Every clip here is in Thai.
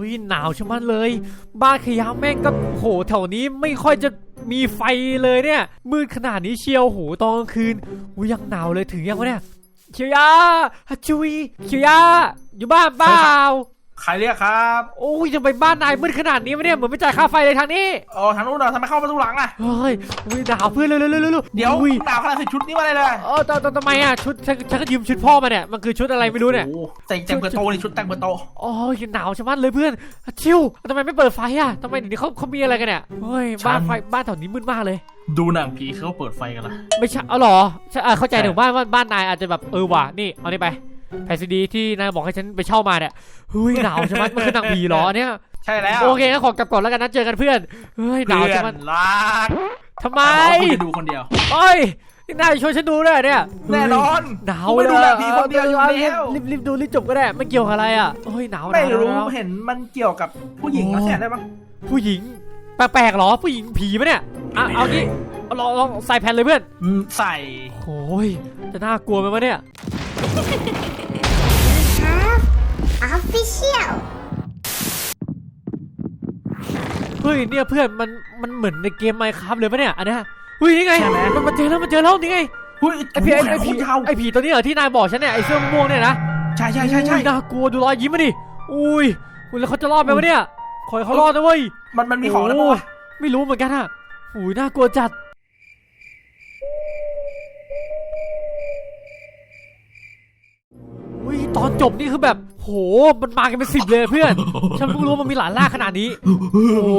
อุ้ยหนาวชะมัดเลย บ้านขยะแม่งก็โหแถวนี้ไม่ค่อยจะมีไฟเลยเนี่ย มืดขนาดนี้เชียวโหตอนกลางคืนอุ้ยยังหนาวเลยถึงยังวะเนี่ยเชียวยาฮัจจุยเชียวยาอยู่บ้านเปล่า ใครเรียกครับโอ้ยจะไปบ้านนายมืดขนาดนี้วะเนี่ยเหมือนไม่จ่ายค่าไฟเลยทางนี้โอ้ทางนู้นเหรอทำไมเข้าประตูหลังอะเฮ้ยอุ้ยหนาวเพื่อนเร็วเร็วเร็วเร็วร็เดี๋ยวอุ้ยหนาวขนาดใส่ชุดนี้มาเลยเลยเออตอนตอนทำไมอะชุดฉันฉันก็ยืมชุดพ่อมาเนี่ยมันคือชุดอะไรไม่รู้เนี่ยโอ้โหใส่แจงเปิดโตนี่ชุดแจงเปิดโตโอ้ยหนาวชะมัดเลยเพื่อนชิวทำไมไม่เปิดไฟอะทำไมเดี๋ยวนี้เขาเขามีอะไรกันเนี่ยเฮ้ยบ้านไฟบ้านแถวนี้มืดมากเลยดูหนังผีเขาเปิดไฟกันละไม่ใช่เอาเหรอใช่อะเข้าใจใช่ถึงบ้านว่าบ้านนายอาจจะแบบเออว่ะนี่เอานี่ไป แผ่นซีดีที่นายบอกให้ฉันไปเช่ามาเนี่ยเฮ้ยหนาวชะมัดมันคือหนังผีเหรอเนี่ย ใช่แล้วโอเคงั้นขอกลับก่อนแล้วกันนะเจอกันเพื่อนเฮ้ยหนาวเพื่อชะมัดนรักทำไมแต่ว่าคุณจะดูคนเดียวเอ้ยนี่นายช่วยฉันดูด้วยเนี่ยแน่นอนหนาวกูไม่เลยดูแลผีคนเดียวอยู่อาแล้วรีบรีบดูรีบจบก็ได้ไม่เกี่ยวกับอะไรอะเฮ้ยหนาวหนาวไม่หนาวรู้หนาวเห็นมันเกี่ยวกับผู้หญิงแล้วใช่ได้ปะผู้หญิงแปลกๆเหรอผู้หญิงผีปะเนี่ยอะเอางี้เอาลองลองใส่แผ่นเลยเพื่อนอืมใส่โอ้ยจะน่ากลัวไหมวะเนี่ย have official เฮ้ยเนี่ยเพื่อนมันมันเหมือนในเกมไมค์ครับเลยปะเนี่ยอันเนี้ยเฮ้ยนี่ไงมันมันเจอแล้วมันเจอแล้วนี่ไงเฮ้ยไอผีไอไอ้ไอผีผียาวไอผีตัวนี้เหรอที่นายบอกฉันเนี่ยไอเสื้อม่วงเนี่ยนะใช่ใช่ใช่ใช่อุ้ยน่ากลัวดูรอยยิ้มมาดิอุ้ยอุ้ยแล้วเขาจะรอดไหมวะเนี่ยขอให้เขารอดนะเว้ยมันมันมีของแล้วปะวะไม่รู้เหมือนกันอะอุ้ยน่ากลัวจัด ตอนจบนี่คือแบบโห มันมากันเป็นสิบเลยเพื่อน ฉันเพิ่งรู้ว่ามันมีหลายล่าขนาดนี้ โอ้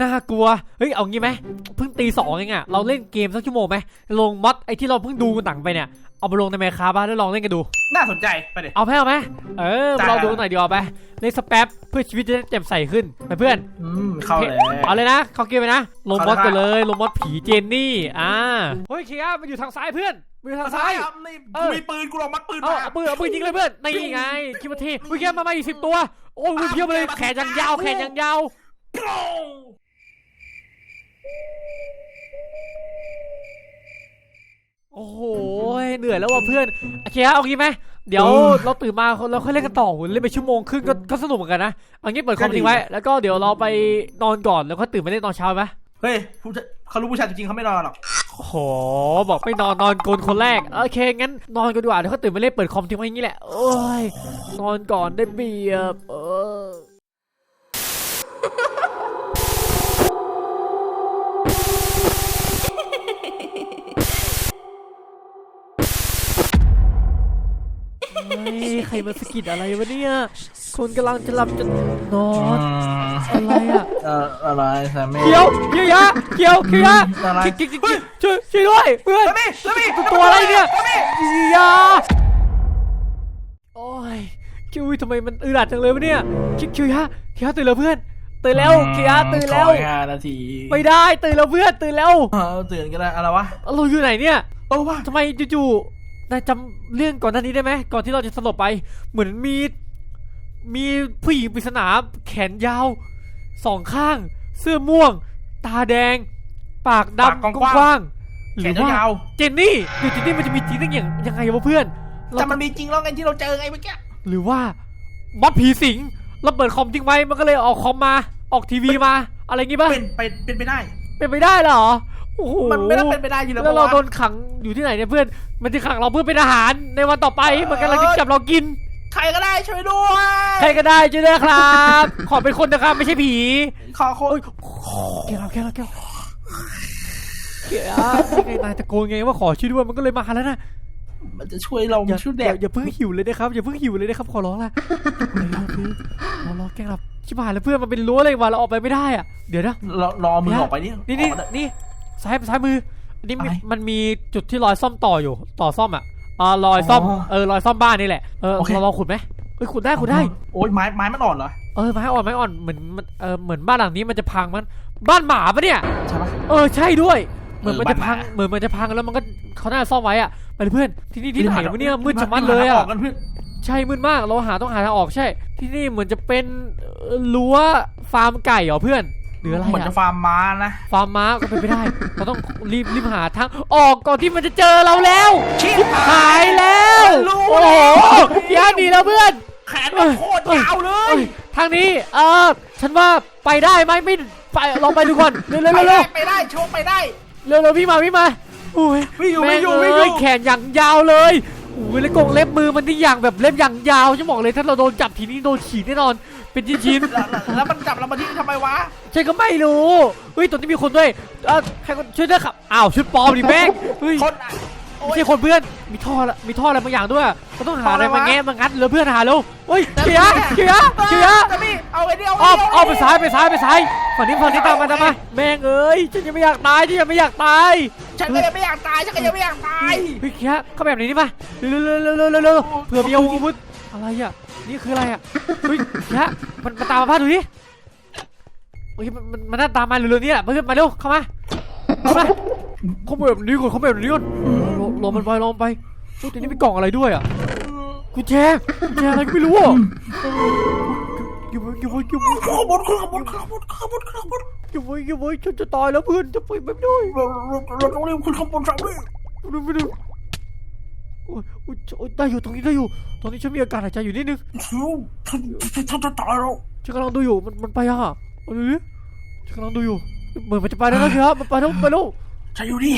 น่ากลัว เฮ้ย เอางี้ไหม เพิ่งตีสองเองอะเราเล่นเกมสักชั่วโมงไหม ลงมอดไอที่เราเพิ่งดูกันหนังไปเนี่ย เอาไปลงในแมคคาบ้านแล้วลองเล่นกันดู น่าสนใจไปเด็เอาไหมเอาไหมเออได้เราดูหน่อยดีกว่าไปเล่นสแป๊บเพื่อชีวิตจะได้แจ่มใสขึ้นไปเพื่อนอืมเข้าเลยเอาเลยนะ เข้าเกมไปนะ ลงมอดเอาเลยกันเลย ลงมอดผีเจนนี่ อ่า เฮ้ยเคียร์มันอยู่ทางซ้ายเพื่อนมันอยู่ทางซ้ายครับนี่เอกูอมีปืนกูลองมัดปืนเอามาเอาปืนเอาปืนยิงเลยเพื่อนนี่ไงคิดว่าเท่เฮ้ยเคียร์มามาอีกสิบตัว โอ้ยเพียบเลยแขนยังยาว แขนยังยาวโป้โอ้โห เหนื่อยแล้วว่ะเพื่อน โอเคฮะเอางี้ไหม เดี๋ยวเราตื่นมาเราค่อยเล่นกันต่อโหเล่นไปชั่วโมงครึ่งก็ก็สนุกเหมือนกันนะ เอางี้เปิดคอมทิ้งไว้ แล้วก็เดี๋ยวเราไปนอนก่อนแล้วก็ตื่นมาเล่นตอนเช้าไหมเฮ้ยผู้ชายเขารู้ผู้ชายจริงๆเขาไม่นอนหรอก โอ้โห บอกไม่นอนนอนกลนคนแรก โอเค งั้นนอนกันดีกว่า เดี๋ยวเขาตื่นมาเล่นเปิดคอมทิ้งไว้อย่างนี้แหละ โอ้ย นอนก่อนได้เบียบเออ ใครมาสะกิดอะไรวะเนี่ย คนกำลังจะหลับจะนอนอะไรอะเอ่ออะไรแซมมี่เกียวเกียวยะเกียวเกียวยะอะไรเกียวเกียวเกียวช่วยช่วยด้วยเพื่อนแซมมี่แซมมี่ตัวอะไรเนี่ยเกียร์โอ้ยคิวทำไมมันอึดอัดจังเลยวะเนี่ยคิวคิวยะเกียวตื่นแล้วเพื่อนตื่นแล้วเกียร์ตื่นแล้วขออีกห้านาทีไม่ได้ตื่นแล้วเพื่อนตื่นแล้วเออตื่นก็ได้อะไรวะเราอยู่ไหนเนี่ยเออว่าทำไมจู่ๆ นายจำเรื่องก่อนหน้านี้ได้ไหมก่อนที่เราจะสลบไป เหมือนมี มีผู้หญิงปริศนาแขนยาวสองข้าง เสื้อม่วง ตาแดง ปากดำกว้างๆหแขรือนว่ายาวเจนนี่หรือเจนนี่มันจะมีจริงได้อย่างยังไงวะเพื่อนๆเราแต่มันมีจริงแล้วไงที่เราเจอไงเมื่อกี้หรือว่าม็อดผีสิงเราเปิดคอมทิ้งไว้มันก็เลยออกคอมมา ออกทีวีมา อะไรงี้ป่ะเป็นไปเป็นไปได้ เป็นไปได้เหรอ โอ้โหมันไม่ได้เป็นไปได้อยู่แล้วแล้วเราปะวะโดนขังอยู่ที่ไหนเนี่ยเพื่อน มันจะขังเราเพื่อเป็นอาหารในวันต่อไปมันกำลังจะจับเรากิน ใครก็ได้ช่วยด้วย ใครก็ได้ช่วยด้วยครับ ขอเป็นคนนะครับไม่ใช่ผี ขอโคโอ้นยแกเราแกเราแกเราแกไงนายตะโกนไงว่าขอช่วยด้วยมันก็เลยมาแล้วนะมันจะช่วยเราอย่าช่วยอแดย่ากอย่าเพิ่งหิวเลยนะครับอย่าเพิ่งหิวเลยนะครับขอร้องละรอรอแกลับชิบหายแล้วเพื่อนมันเป็นรั้วเลยว่ะเราออกไปไม่ได้อะเดี๋ยวนะรอรอมือออกไปนี่นี่นี่ออกมาได้นี่ ซ้ายซ้ายมืออันนี้มีอะไร มันมีจุดที่รอยซ่อมต่ออยู่ ต่อซ่อมอะอ่ารอยซ่อม อ๋อเออรอยซ่อมบ้านนี่แหละ เออโอเค เราลองขุดไหมเอ้ยขุดได้ขุดได้ โอ้ยไม้ไม้มันอ่อนเหรอ เออไม้อ่อนไม้อ่อนเหมือนมันเออเหมือนบ้านหลังนี้มันจะพังมัน บ้านหมาปะเนี่ย ใช่ปะ เออใช่ด้วย เหมือนเออมันจะพังบ้านหมา เหมือนมันจะพังแล้วมันก็เขาน่าจะซ่อมไว้อะไปเลยเพื่อนที่นี่ที่ไหนวะเนี่ยมืดชะมัดเลยหาทางอะกกันเพื่อนใช่มืดมากเราหาต้องหาทางออกใช่ ที่นี่เหมือนจะเป็นเอ่อรั้วฟาร์มไก่เหรอเพื่อนห รืออะไรเหมือนอะจะฟาร์มม้านะ ฟาร์มม้าก็เป็นไปได้ เราต้องรีบรีบหาทางออกก่อนที่มันจะเจอเราแล้วชิบหายแล้วรู้โอ้โหยาหนีแล้วเพื่อน แขนมันโคตรยาวเลเอ้ยยทางนี้เออฉันว่าไปได้ไหมไม่ไปลองไปดูก่อนเร็วเร็วไปเร็วได้เร็วไปได้โชคไปได้เร็วเร็ววิ่งมาวิ่งมาโอ้ยวิ่งอยู่แม่วิ่งอยู่เอ้วิ่งอยู่แขนอย่างยาวเลยโอ้ยแล้วกงเล็บมือมันนี่อย่างแบบเล็บอย่างยาวฉันบอกเลยถ้าเราโดนจับทีนี้โดนฉีดแน่นอน เป็นชิ้นๆแล้วแล้วแล้วมันจับเรามาที่ทำไมวะฉันก็ไม่รู้เฮ้ยตรงนี้มีคนด้วยเออใครคนช่วยด้วยครับอ้าวชุดปลอมดิแม่งเฮ้ย คนอะโอ้ไม่ยใช่คนเพื่อน มีท่อละมีท่ออะไรบางอย่างด้วยเราต้องหาอะไรท่ออะไรวะมาแงะมางัดแล้วเพื่อนหาเร็วเฮ้ยเขียเขียเขียจะมีเอาไว้เดียวอ้อมอ้อมไปซ้ายไปซ้ายไปซ้ายฝั่งนี้ฝั่งนี้ตามมาตามมาแม่งเอ้ยฉันยังไม่อยากตายฉันยังไม่อยากตายฉันก็ยังไม่อยากตาย ฉันก็ยังไม่อยากตาย เฮ้ยเขียเข้าแบบนี้นี่มาเร็วเร็วเร็วเร็วเร็วเร็วเผื่อมีอาวุธ อะไรอะ นี่คืออะไรอะเฮ้ยเขียมันมาตามมาพาดูดิเฮ้ยมันมันมันน่าตามมาเร็วๆนี่แหละเพื่อนมาเร็วเข้ามาเข้ามาเขาแบบนี้ก่อนเขาแบบนี้ก่อนรอรองมันไปรอมันไปโอ้ยแต่นี่มีกล่องอะไรด้วยอะกุญแจกุญแจอะไรก็ไม่รู้อะเก็บไว้เก็บไว้เก็บไว้ขบวนขบวนขบวนขบวนขบวนเก็บไว้เก็บไว้ฉันจะตายแล้วเพื่อนจะไปไม่ได้เราเราต้องรียกคุณขบวนเราด้วยไม่ได้ไม่ได้ โอ้ยโอ้ยโอ้ยได้อยู่ตรงนี้ได้อยู่ ตอนนี้ฉันมีอาการหายใจอยู่นิดนึงท่านท่านจะตายแล้วฉันกำลังดูอยู่มันมันไปอะเอาดูดิฉันกำลังดูอยู่เหมือนมันจะไปแล้วนะครับมันไปแล้วไปแล้วฉันอยู่นี่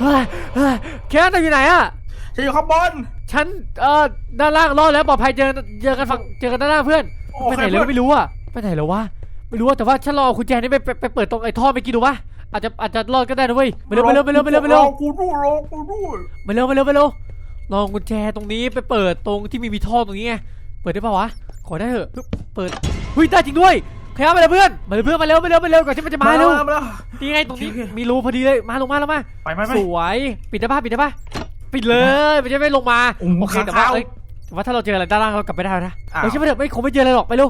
เฮ้ยเฮ้ยแค่นั้นอยู่ไหนอะฉันอยู่ข้างบน ฉันเอ่อด้านล่างรอดแล้วปลอดภัยเจอเจอกันฝั่งเจอกันด้านล่างเพื่อนโอไปเคไหนเลยไม่รู้อะไปไหนแล้ววะไม่รู้อะแต่ว่าฉันรอคุณแจนี่ไปไปไปเปิดตรงไอ้ท่อไปกินดูวะ อาจจะอาจจะรอดก็ได้นะเว้ยไปเร็วไปเร็วไปเร็วไปเร็วไปเร็วกูด้วยรอกูด้วยไปเร็วไปเร็วไปเร็วลองกุญแจตรงนี้ไปเปิดตรงที่มีมีท่อตรงนี้ไงเปิดได้ปะวะขอได้เถอะปึ๊บเปิดเฮ้ยได้จริงด้วยขยับไปเลยเพื่อนมาเลยเพื่อนมาเร็วมาเร็วมาเร็วก่อนที่มันจะมาเร็วมาแล้วนี่ไงตรงนี้มีรูพอดีเลยมาลงมาลงมาไปไปไปสวยปิดได้ปะปิดได้ปะปิดเลยมันจะไม่ลงมาโอ้โหโอเคแต่ว่าข้าวเอ้ยแต่ว่าถ้าเราเจออะไรด้านล่างเรากลับไปได้นะอ้าวเฮ้ยใช่ไหมเถอะไม่คงไม่เจออะไรหรอกไปเร็ว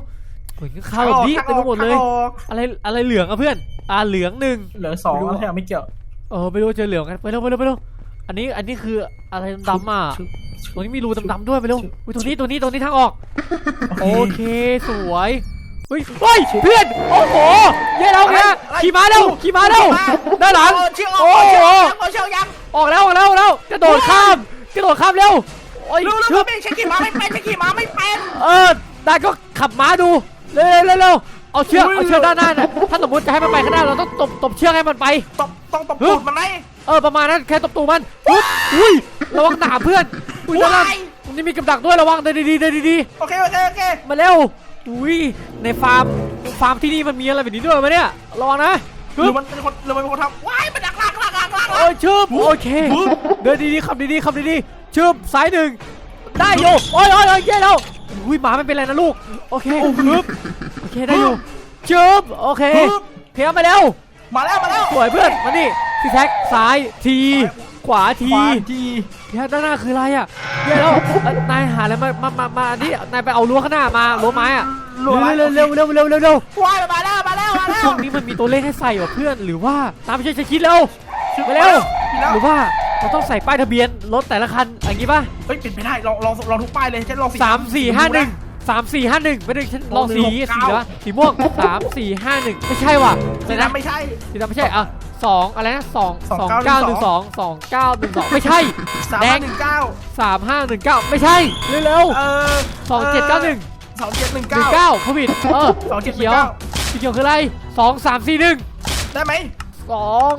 โอ้ยข้าวแบบนี้เต็มไปหมดเลย อะไรอะไรเหลืองอะเพื่อน อ่าเหลืองหนึ่งเหลือสองแล้วแถมไม่เกี่ยวเออไปดูเจอเหลืองกันไปเร็วไปเร็วไปเร็วอันนี้อันนี้คืออะไรดำๆอะตรงนี้มีรูดำๆด้วยไปเร็วอุ้ยตรงนี้ตรงนี้ตรงนี้ทางออก โอเคสวยเฮ้ยเฮ้ยเพื่อนโอ้โหเย้เราเนี่ยขี่ม้าเร็วขี่ม้าเร็วด้านหลังเชือกโอ้โอ้โหเชือกยังออกแล้วออกแล้วออกแล้วกระโดดข้ามกระโดดข้ามเร็วโอ้ยรู้ชึรู้บไม่ใช่ขี่ม้าไม่เป็นใช่ขี่ม้าไม่เป็นเออได้ก็ขับม้าดู เร็วเร็วเร็วเอาเชือกอุ้ยเอาเชือกด้านหน้าน่ะถ้าสมมติจะให้มันไปข้างหน้าเราต้องตบตบเชือกให้มันไปต้องต้องตบตูดมันไหมเออประมาณนั้นแค่ตบตูมันอุ๊ยอุ้ยระวังหนาเพื่อนอุ้ยด้านล่างว้ายตรงนี้มีกับดักด้วยระวังเดินดีๆเดินดีโอเคโอเคโอเคๆมาเร็วอุ้ยในฟาร์มฟาร์มที่นี่มันมีอะไรแบบนี้ด้วยไหมเนี่ยระวังนะหรือมันเป็นคนหรือมันเป็นคนทำว้ายมันดักลากลากลากลากโอ้ยชึบโอเค เดินดีๆขับดีๆขับดีๆชึบซ้ายหนึ่ง ได้โยโอ้ยโอ้ยโอ้ยเย้แล้วอุ้ยหมาไม่เป็นไรนะลูกโอเคชึบโอเคได้อยู่ชึบโอเคเพียงไปแล้วมาแล้วมาแล้วสวยเพื่อนมานี่พี่แท็กซ้ายทีขวาทีขวาทีแค่ด้านหน้าคืออะไรอะเย้แล้วเอ้ยนายหาอะไรมามามามาอันนี้นายไปเอารั้วข้างหน้ามารั้วไม้อะเร็วเร็วเร็วเร็วเร็วเร็วเร็วว้ายมาแล้วมาแล้วมาแล้วช่วงนี้มันมีตัวเลขให้ใส่ว่ะเพื่อนหรือว่าตามไม่ใช่จะคิดเร็วไปเร็วหรือว่า เราต้องใส่ป้ายทะเบียนรถแต่ละคันอย่างงี้ป่ะเฮ้ยเป็นไปได้ลองลองลองทุกป้ายเลยฉันลองสามสี่ห้าหนึ่งสามสี่ห้าหนึ่งไม่ได้ฉันลองสีสีแล้วะสีม่วงสามสี่ห้าหนึ่งไม่ใช่ว่ะสีเดี๋ยวนะดำไม่ใช่สีดำไม่ใช่อะสองอะไรนะสองสองสองเก้าเก้าหนึ่งสองสองเก้าหนึ่งสองไม่ใช่สามแดงหนึ่งเก้าสามห้าหนึ่งเก้าไม่ใช่เร็วเออๆสองเจ็ดเก้าหนึ่งสองเจ็ดหนึ่งหนึ่เก้างเก้าพผิดเออสองเจ็ดหเขีนึ่ยงวเก้าสีเขียวคืออะไรสองสามสี่หนึ่งได้ไหมสอง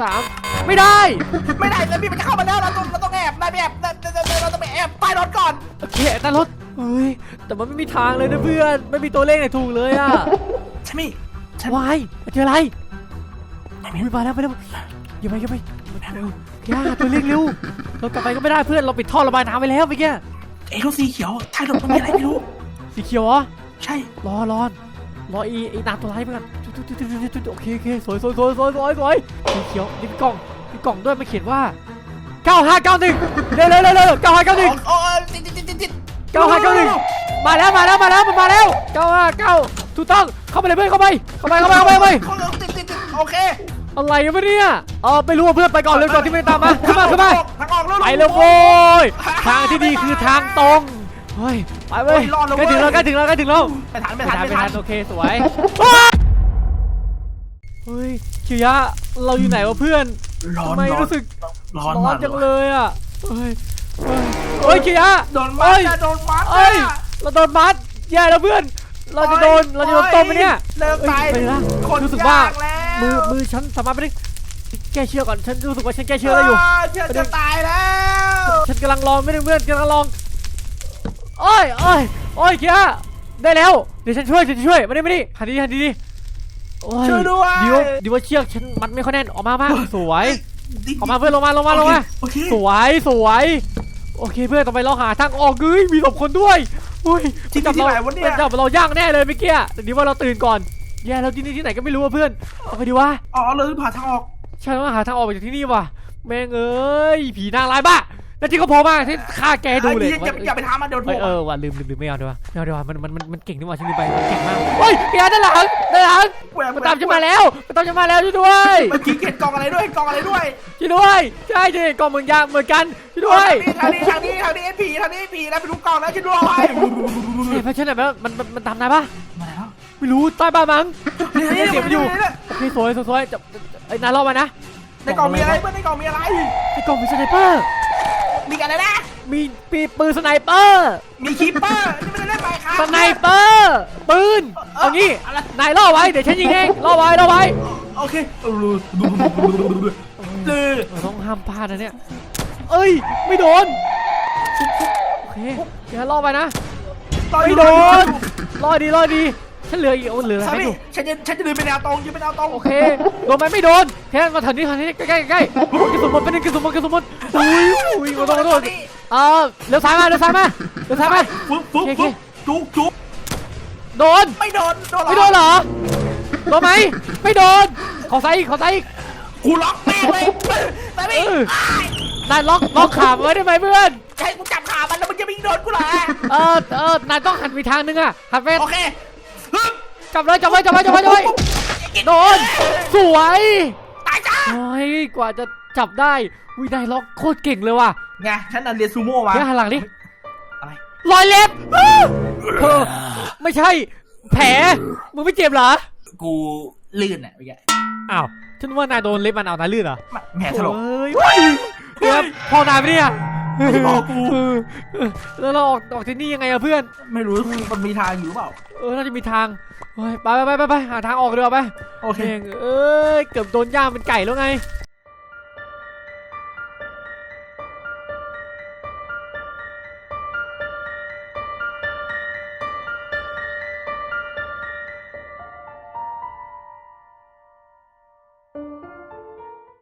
สามไม่ได้ ไม่ได้แล้วพี่มันจะเข้ามาแล้วเราต้องเราต้องแอบนายไปแอบเราเราเราต้องไปแอบใต้รถก่อนโอเคแต่รถเฮ้ยแต่มันไม่มีทางเลยนะเพื่อนไม่มีตัวเลขไหนถูกเลยอะใช่ไหมฉันวายเจออะไรอุ้ยมาแล้วไปแล้วอย่าไปอย่าไปเร็วอย่าตัวเลขเร็วเรากลับไปก็ไม่ได้เพื่อนเราปิดท่อระบายน้ำไปแล้วเมื่อกี้ไอ้รถสีเขียวท้ายรถมันมีอะไรไม่รู้สีเขียวเหรอใช่รอรอนรออีไอ้นางตัวร้ายเพื่อน โอเคโอเคสวยสวยสวยสวยสวยสวยสีเขียวนี่กล่องมีกล่องด้วยมันเขียนว่า 9591เร็วเร็วเร็วเร็ว9591 โอ้ติดติดติดติดติด9591มาแล้วมาแล้วมาแล้วมันมาแล้ว959ถูกต้องเข้าไปเลยเพื่อนเข้าไปเข้าไปเข้าไปเข้าไปเข้าไปเขาติดติดติดโอเคอะไรกันวะเนี่ยเออไม่รู้ว่าเพื่อนไปก่อนเลยก่อนที่ไมันจะตามมาขึ้นมาขึ้นมาทางออกแล้วไปเลยโว้ยทางที่ดีคือทางตรงเฮ้ยไปเว้ยใกล้ถึงแล้วใกล้ถึงแล้วใกล้ถึงแล้วไปทันไปทันไปทันโอเคสวย เฮ้ยคิวยะเราอยู่ไหนวะเพื่อนร้อทำนไมร้อนรู้สึกร้อนร้อมานกจังเลยอะเฮ้ยเฮ้ยเฮ้ยคิวยะโดนมัดเอ้ยจะโดนมัดเอ้ยเราโดนมัดแย่แล้วเพื่อน เราจะโดนเราจะโดนต้มไหมเนี่ยเลิกไปเอ้ยไปละคนรู้สึกว่า ยแล้วมือมือฉันสามารถไม่ได้แก้เชือกก่อนฉันรู้สึกว่าฉันแก้เชือกได้อยู่เชื่อจะตายแล้วฉันกำลังลองไม่ได้เพื่อนกำลังลองโอ้ยโอ้ยโอ้ยเกียร์ได้แล้ว เดี๋ยวฉันช่วยฉันจะช่วยมาดิมาดิหันดีหันดีดิ โอ้ยช่วยด้วยเดี๋ยวเดี๋ยวว่าเชือกฉันมัดไม่ค่อยแน่นออกมามาสวยดิออกมาเพื่อนลงมาลงมาลงมาโอเคสวยสวยโอเคเพื่อนต่อไปเราหาทางออกเฮ้ยมีศพคนด้วยอุ้ยที่จันี่ที่เราไหนวะเนี่ยจับเราย่างแน่เลยเมื่อกี้แต่นี้ว่าเราตื่นก่อนแย่แล้วที่นี่ที่ไหนก็ไม่รู้ว่าเพื่อนเอาไปดีวะอ๋อเลยผ่าทางออกฉันต้องหาทางออกไปจากที่นี่ว่ะแม่งเอ้ยผีนางร้ายบ้า แล้วที่เขาโผล่มาที่ฆ่าแกให้ดูเลยไอ้นี่อย่าอย่าไปทำมันเดี๋ยวโทรเอ้ยเออว่ะลืมลืมลืมไม่เอาดีกว่าไม่เอาดีกว่ามันมันมันมันเก่งนี่หว่าฉันลืมไปมันเก่งมากเฮ้ยเกียร์ด้านหลังด้านหลังแหวกมันตามฉันมาแล้วมันตามฉันมาแล้วช่วยด้วยเมื่อกี้เห็นกล่องอะไรด้วยเห็นกล่องอะไรด้วยช่วยด้วยใช่ดิกล่องเหมือนยางเหมือนกันช่วยด้วยทางนี้ทางนี้ทางนี้ทางนี้ผีทางนี้ผีแล้วไปดูกล่องแล้วช่วยด้วยเฮ้ยเพราะฉันแบบมันมันมันตามนายปะมาแล้วไม่รู้ใต้บ้านมั้งนี่นี่เสียงมันอยู่โอเคสวยสวยสวยจะไอ้นายรอดมานะในกล่องมีอะไรเพื่อนในกล่องมีอะไรในกล่องมีสไนเปอร์ มีกันอะไรนะ มีปีปืนสไนเปอร์ มีคีปเปอร์นี่ไม่ได้เล่นไปครับสไนเปอร์ ปืนเอางี้นายล่อไว้ เดี๋ยวฉันยิงเองล่อไว้ล่อไว้โอเคเลยเราต้องห้ามพลาดนะเนี่ย เอ้ย ไม่โดน โอเค เดี๋ยวล่อไปนะ ไม่โดนล่อดีล่อดี ฉันเหลืออีกโอ้เหลือสาอะไรมีอยู่ฉันจะฉันจะเดินไปแนวตรงยืนไปแนวตรงโอเคโดนไหมไม่โดนแค่มาถึงนี่ทันนี้ใกล้ใกล้ใกล้กระสุนหมดไปหนึ่งกระสุนหมดกระสุนหมดอุ้ยอุ้ยขอโทษขอโทษเออเลี้ยวซ้ายมาเลี้ยวซ้ายมาเลี้ยวซ้ายมาฟึ๊บฟึ๊บฟึ๊บจุกจุกโดน ไม่โดนโดนไม่โดนเหรอ โดนไหม ไม่โดน ขอซ้ายอีกขอซ้ายอีก กูล็อกแม่งเลยสามีนายล็อกล็อกขาไว้ได้ไหมเพื่อนใช่กูจับขามันแล้วมันจะไม่โดนกูเหรอเออเออนายต้องหันไปทางนึงอะหันไปโอเคฮึบ จับเลยจับไว้จับไว้จับไว้จับไว้โดนสวยตายจ้าโอ้ยกว่าจะจับได้วินายล็อกโคตรเก่งเลยว่ะไงฉันนันเรียนซูโม่มาเดี๋ยวหันหลังดิอะไรรอยเล็บอ้าวเออไม่ใช่ แผลมึงไม่เจ็บเหรอกูลื่นอะเมื่อกี้อ้าวฉันว่านายโดนเล็บมันเอานายลื่นเหรอแหมถลกเฮ้ยเนี่ยพ่อนายไปะเนี่ย ไม่บอกกูเออเออแล้วเราออกออกที่นี่ยังไงอะเพื่อน ไม่รู้มันมีทางอยู่หรือเปล่า เออน่าจะมีทางเฮ้ยไปไปไปไปไปหาทางออกเดี๋ยวาไปโอเคเองเอ้ยเกือบโดนย่างเป็นไก่แล้วไง